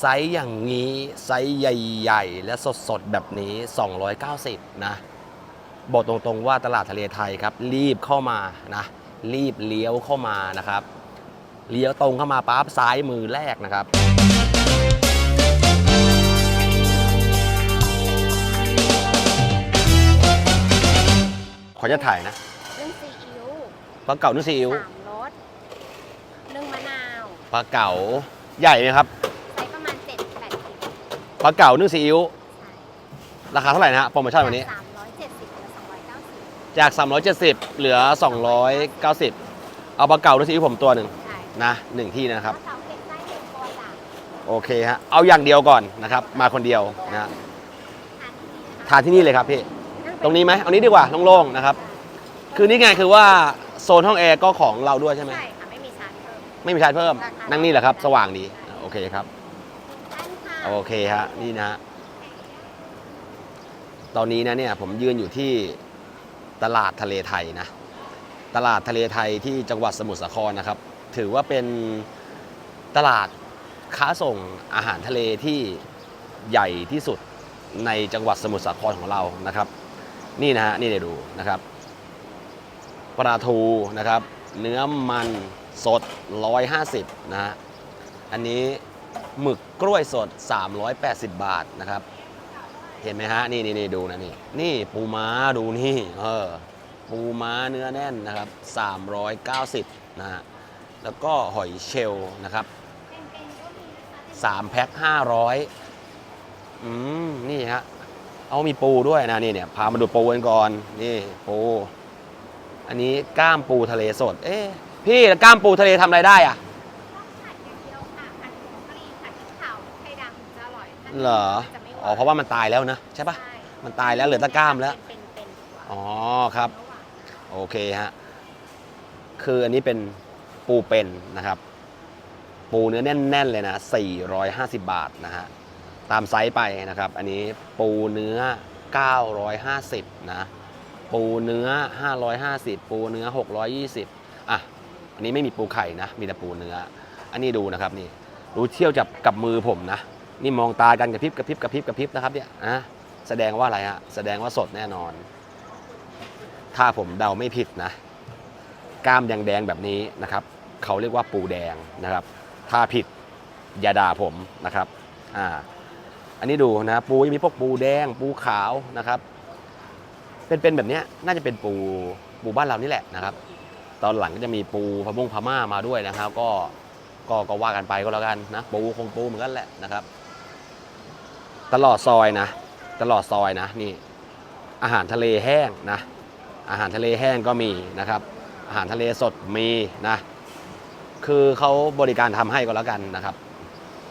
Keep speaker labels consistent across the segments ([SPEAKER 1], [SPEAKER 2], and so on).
[SPEAKER 1] ไซส์อย่างนี้ไซส์ใหญ่ ๆ และสดๆ แบบนี้ 290 นะ บอกตรงๆว่าตลาดทะเลไทยครับ รีบเข้ามานะ รีบเลี้ยวเข้ามานะครับ เลี้ยวตรงเข้ามาปั๊บซ้ายมือแรกนะครับขอจะถ่ายนะ
[SPEAKER 2] นึ่งซีอิ๊ว
[SPEAKER 1] ปลาเก๋านึ่งซีอิ๊ว
[SPEAKER 2] สามรสนึ่งมะนาว
[SPEAKER 1] ปลาเก๋าใหญ่ไหมครับ
[SPEAKER 2] ป
[SPEAKER 1] ลาเก๋านึ่งซีอิ๊วราคาเท่าไหร่นะฮะโปรโมชั่นวันนี้
[SPEAKER 2] สามร้อยเจ็ดสิบเหลือสองร้อยเก้าสิบ
[SPEAKER 1] จาก 370 เหลือ 290 เอาปลาเก๋านึ่งซีอิ๊วผมตัวหนึ่ง
[SPEAKER 2] ใช่
[SPEAKER 1] นะหนึ่งที่นะครับ
[SPEAKER 2] ข้าวเสาเก็บไส้เก็บตัวจ้ะ
[SPEAKER 1] โอเคฮะเอาอย่างเดียวก่อนนะครับ มาคนเดียวนะ
[SPEAKER 2] ทานที่นี่นะคะ
[SPEAKER 1] ทานที่นี่เลยครับพี่ ตรงนี้ไหมเอานี้ดีกว่าโล่งๆนะครับ คือนี่ไงคือว่าโซนห้องแอร์ก็ของเราด้วยใช่ไหม
[SPEAKER 2] ใช่ค่ะไม่มีชาร์จเพิ่ม
[SPEAKER 1] ไม่มีชาร์จเพิ่ม
[SPEAKER 2] ราคา
[SPEAKER 1] นั่งนี่แหละครับ สว่างดีโอเคครับ
[SPEAKER 2] ท่านค่ะ
[SPEAKER 1] โอเคฮะนี่นะฮะตอนนี้นะเนี่ยผมยืนอยู่ที่ตลาดทะเลไทยนะ ตลาดทะเลไทยที่จังหวัดสมุทรสาครนะครับ ถือว่าเป็นตลาดค้าส่งอาหารทะเลที่ใหญ่ที่สุดในจังหวัดสมุทรสาครของเรานะครับ นี่นะฮะนี่เดี๋ยวดูนะครับปลาทูนะครับ เนื้อมันสด 150นะฮะอันนี้ หมึกกล้วยสด 380 บาทนะครับ เห็นไหมฮะ นี่นี่นดูนะนี่ นี่ปูม้าดูนี่ เออ ปูม้าเนื้อแน่นนะครับ 390นะฮะ แล้วก็หอยเชลล์นะครับ3แพ็ค500 อืม นี่ฮะ เอามีปูด้วยนะนี่เนี่ย พามาดูปูกันก่อน นี่ปู อันนี้ก้ามปูทะเลสด เอ๊ะพี่ก้ามปูทะเลทำอะไรได้อะ
[SPEAKER 2] เหรอ จะไม่หวาน
[SPEAKER 1] อ๋อ เพราะว่ามันตายแล้วนะ ใช่ปะ
[SPEAKER 2] ใช่
[SPEAKER 1] มันตายแล้วเหลือแต่กล้ามแล้ว
[SPEAKER 2] เป็นๆเป็นๆกว่า
[SPEAKER 1] อ๋อ ครับโอเคฮะ คืออันนี้เป็นปูเป็นนะครับ ปูเนื้อแน่น ๆ เลยนะ 450 บาทนะฮะ ตามไซส์ไปนะครับ อันนี้ปูเนื้อ 950 นะ ปูเนื้อ 550 ปูเนื้อ 620 อะ อันนี้ไม่มีปูไข่นะ มีแต่ปูเนื้อ อันนี้ดูนะครับนี่ดูเที่ยวจับกับมือผมนะ นี่มองตากันกระพริบกระพริบกระพริบกระพริบนะครับเนี่ยอะแสดงว่าอะไรฮะแสดงว่าสดแน่นอน ถ้าผมเดาไม่ผิดนะกล้ามแดงๆแบบนี้นะครับเขาเรียกว่าปูแดงนะครับ ถ้าผิดอย่าด่าผมนะครับอ่าอันนี้ดูนะปูยังมีพวกปูแดงปูขาวนะครับ เป็นเป็นแบบนี้น่าจะเป็นปูปูบ้านเรานี่แหละนะครับ ตอนหลังก็จะมีปูพะมงพม่ามาด้วยนะครับ ก็ก็ก็ว่ากันไปก็แล้วกันนะปูคงปูเหมือนกันแหละนะครับ ตลอดซอยนะ ตลอดซอยนะนี่ อาหารทะเลแห้งนะ อาหารทะเลแห้งก็มีนะครับ อาหารทะเลสดมีนะ คือเขาบริการทำให้ก็แล้วกันนะครับ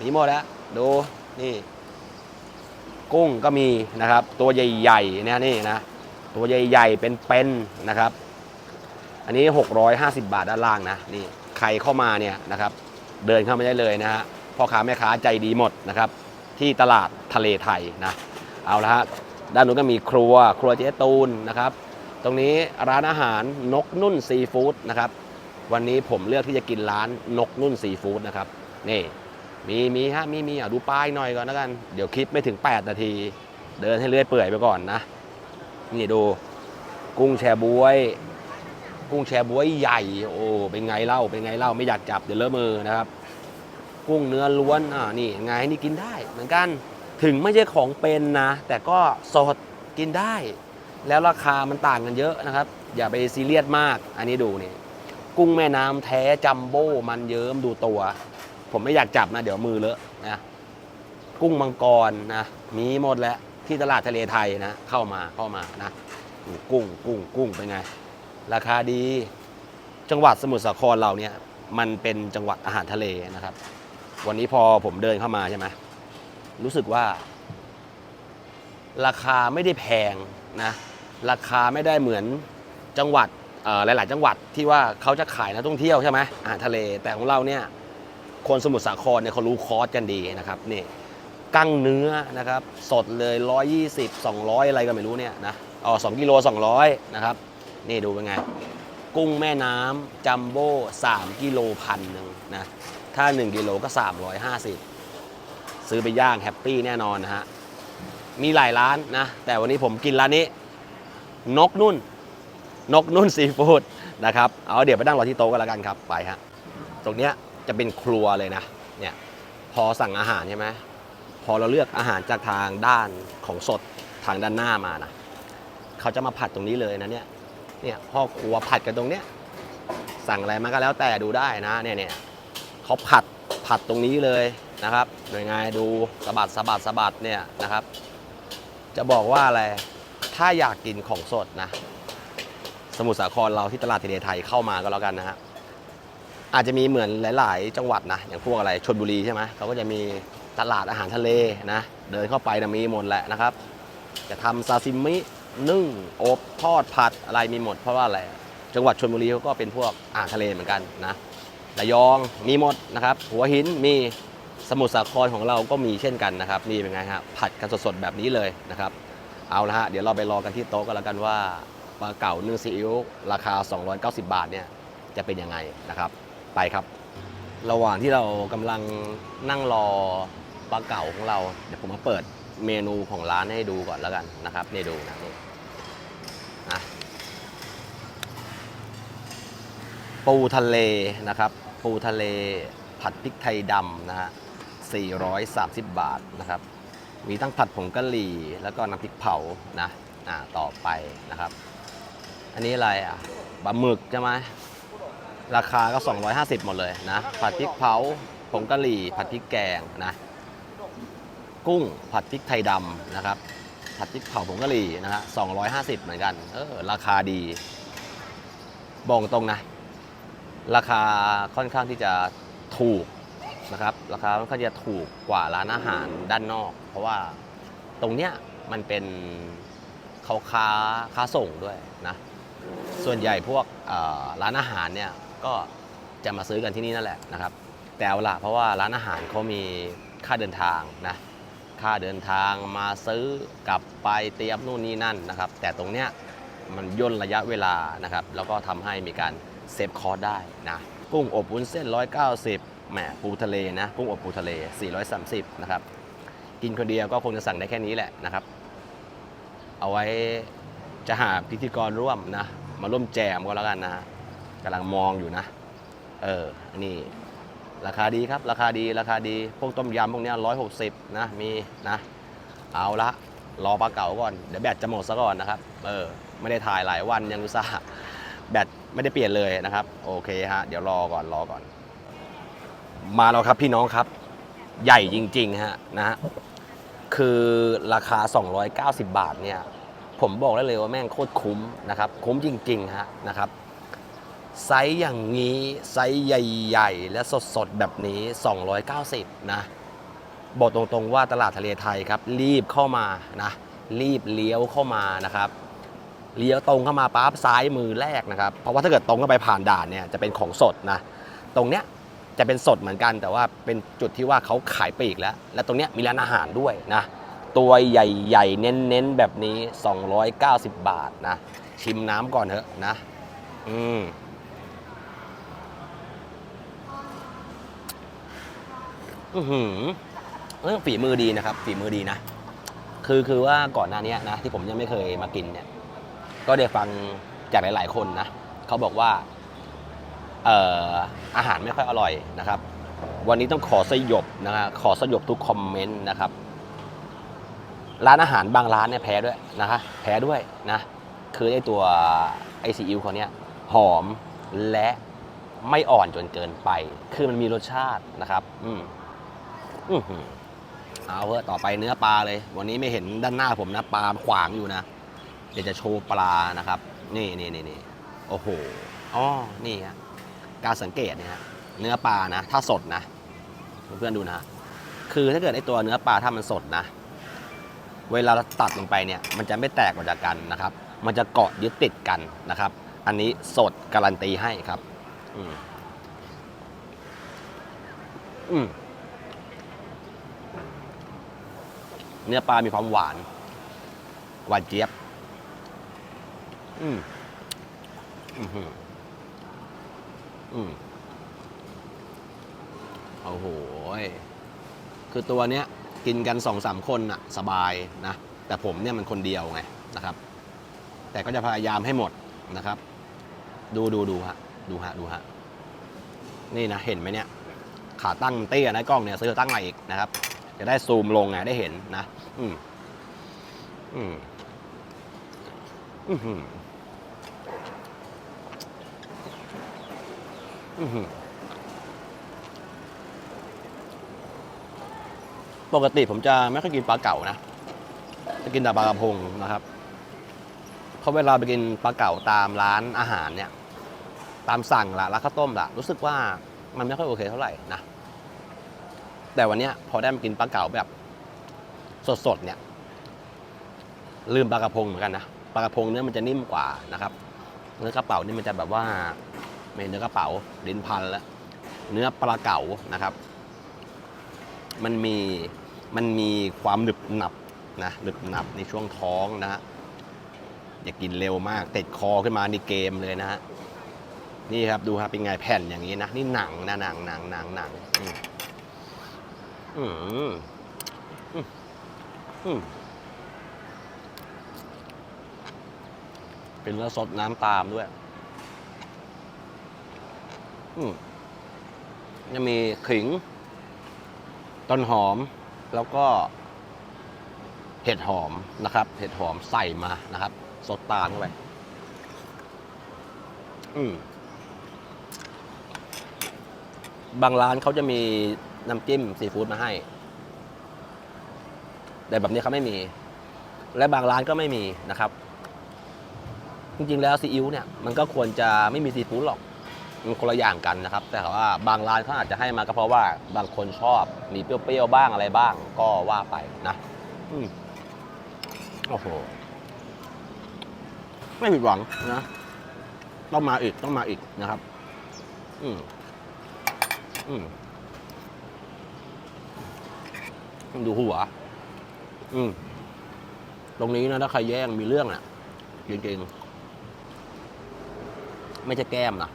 [SPEAKER 1] มีหมดแล้วดูนี่ กุ้งก็มีนะครับ ตัวใหญ่ๆเนี่ยนี่นะตัวใหญ่ๆเป็นๆนะครับ อันนี้ 650 บาทด้านล่างนะนี่ใครเข้ามาเนี่ยนะครับ เดินเข้ามาได้เลยนะฮะพ่อค้าแม่ค้าใจดีหมดนะครับ ที่ตลาดทะเลไทยนะเอาละฮะด้านนู้นก็มีครัวครัวเจ๊ตูนนะครับ ตรงนี้ร้านอาหารนกนุ่นซีฟู้ดนะครับวันนี้ผมเลือกที่จะกินร้านนกนุ่นซีฟู้ดนะครับนี่มีมีฮะมีมีอะดูป้ายหน่อยก่อนแล้วกัน เดี๋ยวคลิปไม่ถึง 8 นาที เดินให้เลื่อยเปื่อยไปก่อนนะ นี่ดู กุ้งแชบวย กุ้งแชบวยใหญ่ โอ้เป็นไงเล่าเป็นไงเล่าไม่อยากจับเดี๋ยวเลอะมือนะครับ กุ้งเนื้อล้วนอ่านี่ไงนี่กินได้ เหมือนกันถึงไม่ใช่ของเป็นนะ แต่ก็สดกินได้ แล้วราคามันต่างกันเยอะนะครับ อย่าไปซีเรียสมาก อันนี้ดูนี่กุ้งแม่น้ำแท้จัมโบ้มันเยิ้มดูตัว ผมไม่อยากจับนะ เดี๋ยวมือเลอะนะกุ้งมังกรนะมีหมดแล้วที่ตลาดทะเลไทยนะ เข้ามาเข้ามานะกุ้งกุ้งกุ้งเป็นไง ราคาดี จังหวัดสมุทรสาครเราเนี่ยมันเป็นจังหวัดอาหารทะเลนะครับ วันนี้พอผมเดินเข้ามาใช่ไหมรู้สึกว่า ราคาไม่ได้แพงนะ ราคาไม่ได้เหมือนจังหวัดหลาย ๆ จังหวัดที่ว่าเขาจะขายนักท่องเที่ยวใช่ไหมอาหารทะเลแต่ของเราเนี่ยคนสมุทรสาครเนี่ยเขารู้คอร์สกันดีนะครับนี่กั้งเนื้อนะครับ สดเลย 120 200 อะไรก็ไม่รู้เนี่ยนะอ๋อสองกิโล200 นะครับ นี่ดูเป็นไง กุ้งแม่น้ำจัมโบ้3กิโลพันหนึ่งนะ ถ้า 1กิโลก็ 350 ซื้อไปย่างแฮปปี้แน่นอนนะฮะ มีหลายร้านนะ แต่วันนี้ผมกินร้านนี้ นกนุ่น นกนุ่นซีฟู้ดนะครับ เอาเดี๋ยวไปนั่งรอที่โต๊ะกันแล้วกันครับ ไปฮะ ตรงเนี้ยจะเป็นครัวเลยนะ เนี่ย พอสั่งอาหารใช่ไหม พอเราเลือกอาหารจากทางด้านของสดทางด้านหน้ามานะ เขาจะมาผัดตรงนี้เลยนะเนี่ย เนี่ยพ่อครัวผัดกันตรงเนี้ย สั่งอะไรมาก็แล้วแต่ดูได้นะ เนี่ยเนี่ย เขาผัดผัดตรงนี้เลยนะครับหน่วยงานดูสะบัดสะบัดสะบัดเนี่ยนะครับ จะบอกว่าอะไรถ้าอยากกินของสดนะ สมุทรสาครเราที่ตลาดทะเลไทยเข้ามาก็แล้วกันนะฮะอาจจะมีเหมือนหลาย ๆ จังหวัดนะอย่างพวกอะไรชนบุรีใช่ไหมเขาก็จะมีตลาดอาหารทะเลนะ เดินเข้าไปนะมีหมดแหละนะครับ จะทำซาซิมินึ่งอบทอดผัดอะไรมีหมดเพราะว่าอะไรจังหวัดชนบุรีเขาก็เป็นพวกอาหารทะเลเหมือนกันนะ ระยองมีหมดนะครับ หัวหินมีสมุทรสาครของเราก็มีเช่นกันนะครับนี่เป็นไงฮะผัดกันสดๆแบบนี้เลยนะครับ เอาละฮะเดี๋ยวเราไปรอกันที่โต๊ะกันแล้วกันว่าปลาเก๋านึ่งซีอิ๊วราคา 290 บาทเนี่ยจะเป็นยังไงนะครับ ไปครับ ระหว่างที่เรากำลังนั่งรอปลาเก๋าของเรา เดี๋ยวผมมาเปิดเมนูของร้านให้ดูก่อนแล้วกันนะครับนี่ดูนะนี่นะ ปูทะเลนะครับ ปูทะเลผัดพริกไทยดำนะฮะ430 บาทนะครับ มีทั้งผัดผงกะหรี่ แล้วก็น้ำพริกเผานะอ่าต่อไปนะครับ อันนี้อะไรอะบะหมึกใช่ไหมราคาก็ 250 หมดเลยนะ ผัดพริกเผาผงกะหรี่ ผัดพริกแกงนะ กุ้งผัดพริกไทยดำนะครับ ผัดพริกเผาผงกะหรี่นะฮะ250 เหมือนกัน เออราคาดีบอกตรงนะ ราคาค่อนข้างที่จะถูกนะครับ ราคาค่อนข้างจะถูกกว่าร้านอาหารด้านนอก เพราะว่าตรงเนี้ยมันเป็นเขาค้าค้าส่งด้วยนะ ส่วนใหญ่พวกร้านอาหารเนี่ยก็จะมาซื้อกันที่นี่นั่นแหละนะครับ แต่เอาละเพราะว่าร้านอาหารเขามีค่าเดินทางนะ ค่าเดินทางมาซื้อกลับไปเตรียมนู่นนี่นั่นนะครับ แต่ตรงเนี้ยมันย่นระยะเวลานะครับ แล้วก็ทำให้มีการ เซฟคอร์สได้นะ กุ้งอบวุ้นเส้น 190แหมปูทะเลนะ กุ้งอบปูทะเล 430 นะครับ กินคนเดียวก็คงจะสั่งได้แค่นี้แหละนะครับ เอาไว้จะหาพิธีกรร่วมนะ มาร่วมแจมก็แล้วกันนะกำลังมองอยู่นะ เออ นี่ ราคาดีครับ ราคาดี ราคาดี พวกต้มยำพวกนี้ร้อยหกสิบนะ มีนะ เอาละรอปลาเก๋าก่อน เดี๋ยวแบตจะหมดซะก่อนนะครับ เออ ไม่ได้ถ่ายหลายวันยังอุตส่าแบต ไม่ได้เปลี่ยนเลยนะครับ โอเคฮะ เดี๋ยวรอก่อนรอก่อน มาแล้วครับพี่น้องครับ ใหญ่จริงๆฮะนะฮะคือราคา 290 บาทเนี่ย ผมบอกได้เลยว่าแม่งโคตรคุ้มนะครับ คุ้มจริงๆฮะนะครับไซส์อย่างนี้ไซส์ใหญ่ ๆ และสดๆ แบบนี้ 290 นะ บอกตรงๆว่าตลาดทะเลไทยครับ รีบเข้ามานะ รีบเลี้ยวเข้ามานะครับ เลี้ยวตรงเข้ามาปั๊บซ้ายมือแรกนะครับ เพราะว่าถ้าเกิดตรงเข้าไปผ่านด่านเนี่ยจะเป็นของสดนะ ตรงเนี้ยจะเป็นสดเหมือนกันแต่ว่าเป็นจุดที่ว่าเขาขายปลีกแล้ว และตรงเนี้ยมีร้านอาหารด้วยนะ ตัวใหญ่ๆ เน้นๆ แบบนี้ 290 บาทนะ ชิมน้ำก่อนเถอะนะ อืมอือหือเออฝีมือดีนะครับ ฝีมือดีนะ คือคือว่าก่อนหน้านี้นะ ที่ผมยังไม่เคยมากินเนี่ย ก็ได้ฟังจากหลาย ๆ คนนะเขาบอกว่าเอ่ออาหารไม่ค่อยอร่อยนะครับ วันนี้ต้องขอสยบนะฮะขอสยบทุกคอมเมนต์นะครับ ร้านอาหารบางร้านเนี่ยแพ้ด้วยนะคะแพ้ด้วยนะคือไอตัวไอซีอิ๊วเขาเนี่ยหอมและไม่อ่อนจนเกินไป คือมันมีรสชาตินะครับ อืมอือหือเอาเถอะต่อไปเนื้อปลาเลย วันนี้ไม่เห็นด้านหน้าผมนะ ปลาขวางอยู่นะ เดี๋ยวจะโชว์ปลานะครับ นี่นี่นี่นี่โอ้โหอ๋อนี่ฮะการสังเกตเนี่ยเนื้อปลานะ ถ้าสดนะ เพื่อนๆดูนะ คือถ้าเกิดไอตัวเนื้อปลาถ้ามันสดนะ เวลาเราตัดลงไปเนี่ย มันจะไม่แตกออกจากกันนะครับ มันจะเกาะยึดติดกันนะครับ อันนี้สดการันตีให้ครับ อืมอืมเนื้อปลามีความหวาน หวานเจี๊ยบ อืมอืมอืมโอ้โหยคือตัวเนี้ยกินกันสองสามคนอะสบายนะ แต่ผมเนี่ยมันคนเดียวไงนะครับ แต่ก็จะพยายามให้หมดนะครับ ดูดูดูฮะ ดูฮะ ดูฮะ นี่นะ เห็นไหมเนี่ย ขาตั้งเตี้ยนะกล้องเนี่ยซื้อตั้งใหม่อีกนะครับ จะได้ซูมลงไงได้เห็นนะ อืมอืมอือหืออือหือ ปกติผมจะไม่ค่อยกินปลาเก๋านะ จะกินแต่ปลากระพงนะครับ เพราะเวลาไปกินปลาเก๋าตามร้านอาหารเนี่ย ตามสั่งละร้านข้าวต้มละรู้สึกว่ามันไม่ค่อยโอเคเท่าไหร่นะ แต่วันนี้พอได้มากินปลาเก๋าแบบ สดๆเนี่ย ลืมปลากระพงเหมือนกันนะ ปลากระพงเนื้อมันจะนิ่มกว่านะครับเนื้อกระเป๋านี่มันจะแบบว่า ไม่เนื้อกระเป๋าลิ้นพันแล้วเนื้อปลาเก๋านะครับ มันมีมันมีความหนึบหนับนะหนึบหนับในช่วงท้องนะฮะอย่ากินเร็วมากติดคอขึ้นมาในเกมเลยนะฮะนี่ครับดูครับเป็นไงแผ่นอย่างนี้นะนี่หนังนะหนังหนังหนังหนังอืมอืมอืมเป็นแล้วสดน้ำตามด้วย อืมยังมีขิง ต้นหอม แล้วก็ เห็ดหอมนะครับ เห็ดหอมใส่มานะครับ สดตามเข้าไป อืมบางร้านเขาจะมีน้ำจิ้มซีฟู้ดมาให้ แต่แบบนี้เขาไม่มี และบางร้านก็ไม่มีนะครับ จริงๆแล้วซีอิ๊วเนี่ย มันก็ควรจะไม่มีซีฟู้ดหรอก มันคนละอย่างกันนะครับ แต่ว่าบางร้านเขาอาจจะให้มาก็เพราะว่าบางคนชอบมีเปรี้ยวๆบ้างอะไรบ้าง ก็ว่าไปนะอืมโอ้โหไม่ผิดหวังนะต้องมาอีกต้องมาอีกนะครับ อืมอืมดูหัว อืมตรงนี้นะถ้าใครแย่งมีเรื่องน่ะจริงๆ ไม่ใช่แก้มนะ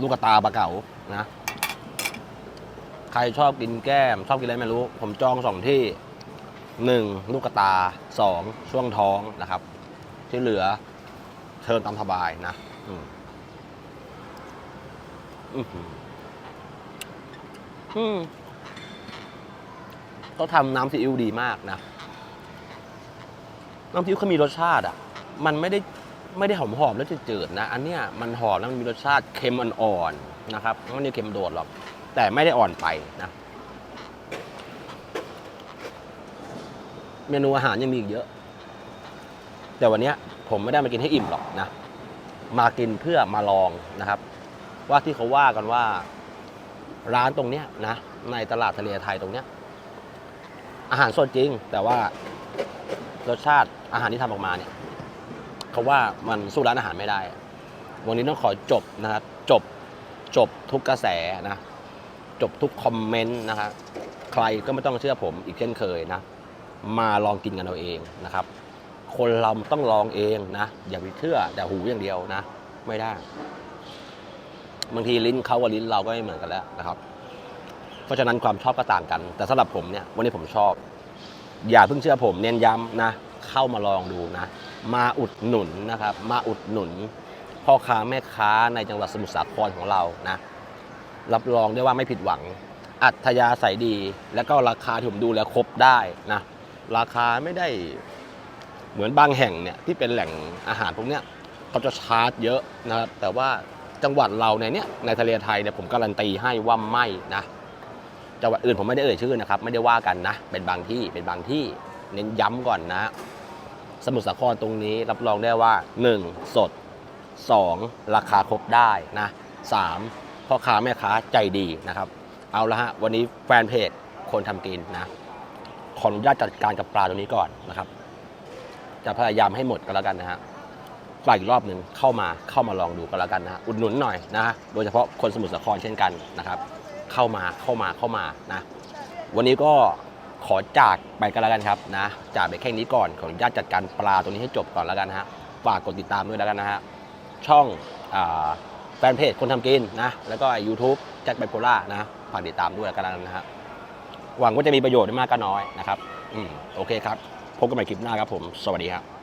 [SPEAKER 1] ลูกตาปลาเก๋านะ ใครชอบกินแก้ม ชอบกินอะไรไม่รู้ ผมจองสองที่หนึ่งลูกตาสองช่วงท้องนะครับ ที่เหลือเชิญตามสบายนะอืมอื้อหืออืมเขาทำน้ำซีอิ๊วดีมากนะ น้ำซีอิ๊วเขามีรสชาติอะ มันไม่ได้ ไม่ได้หอมหอมๆแล้วจืดๆนะ อันเนี้ยมันหอมแล้วมันมีรสชาติเค็มอ่อนๆนะครับไม่ได้เค็มโดดหรอก แต่ไม่ได้อ่อนไปนะ เมนูอาหารยังมีอีกเยอะ แต่วันนี้ผมไม่ได้มากินให้อิ่มหรอกนะ มากินเพื่อมาลองนะครับ ว่าที่เขาว่ากันว่า ร้านตรงเนี้ยนะ ในตลาดทะเลไทยตรงเนี้ย อาหารสดจริง แต่ว่ารสชาติอาหารที่ทำออกมาเนี่ย เขาว่ามันสู้ร้านอาหารไม่ได้ วันนี้ต้องขอจบนะครับจบจบทุกกระแสนะ จบทุกคอมเมนต์นะครับใครก็ไม่ต้องเชื่อผมอีกเช่นเคยนะ มาลองกินกันเอาเองนะครับ คนเราต้องลองเองนะ อย่าไปเชื่อแต่หูอย่างเดียวนะ ไม่ได้ บางทีลิ้นเขากับลิ้นเราก็ไม่เหมือนกันแล้วนะครับ เพราะฉะนั้นความชอบก็ต่างกัน แต่สำหรับผมเนี่ยวันนี้ผมชอบ อย่าเพิ่งเชื่อผมเน้นย้ำนะ เข้ามาลองดูนะ มาอุดหนุนนะครับ มาอุดหนุน พ่อค้าแม่ค้าในจังหวัดสมุทรสาครของเรานะ รับรองได้ว่าไม่ผิดหวัง อัธยาศัยดี แล้วก็ราคาที่ผมดูแล้วครบได้นะ ราคาไม่ได้เหมือนบางแห่งเนี่ยที่เป็นแหล่งอาหารพวกเนี้ยเขาจะชาร์จเยอะนะครับ แต่ว่าจังหวัดเราในเนี้ยในทะเลไทยเนี่ยผมการันตีให้ว่าไม่นะจังหวัดอื่นผมไม่ได้เอ่ยชื่อนะครับ ไม่ได้ว่ากันนะ เป็นบางที่เป็นบางที่ เน้นย้ำก่อนนะ สมุทรสาครตรงนี้รับรองได้ว่า 1. สด 2. ราคาครบได้นะ 3. พ่อค้าแม่ค้าใจดีนะครับ เอาละฮะ วันนี้แฟนเพจคนทำกินนะ ขออนุญาตจัดการกับปลาตัวนี้ก่อนนะครับ จะพยายามให้หมดก็แล้วกันนะฮะปลาอีกรอบหนึ่งเข้ามาเข้ามาลองดูก็แล้วกันนะฮะอุดหนุนหน่อยนะ โดยเฉพาะคนสมุทรสาครเช่นกันนะครับ เข้ามาเข้ามาเข้ามานะ วันนี้ก็ ขอจากไปกันแล้วกันครับนะจากไปแค่นี้ก่อนขออนุญาตจัดการปลาตัวนี้ให้จบก่อนแล้วกันฮะฝากกดติดตามด้วยแล้วกันนะฮะช่องอแฟนเพจคนทำกินนะแล้วก็ยูทูบแจ็คไบโพล่านะฝากติดตามด้วยแล้วกันนะฮะหวังว่าจะมีประโยชน์ไม่มากก็น้อยนะครับอืมโอเคครับ พบกันใหม่คลิปหน้าครับผม สวัสดีครับ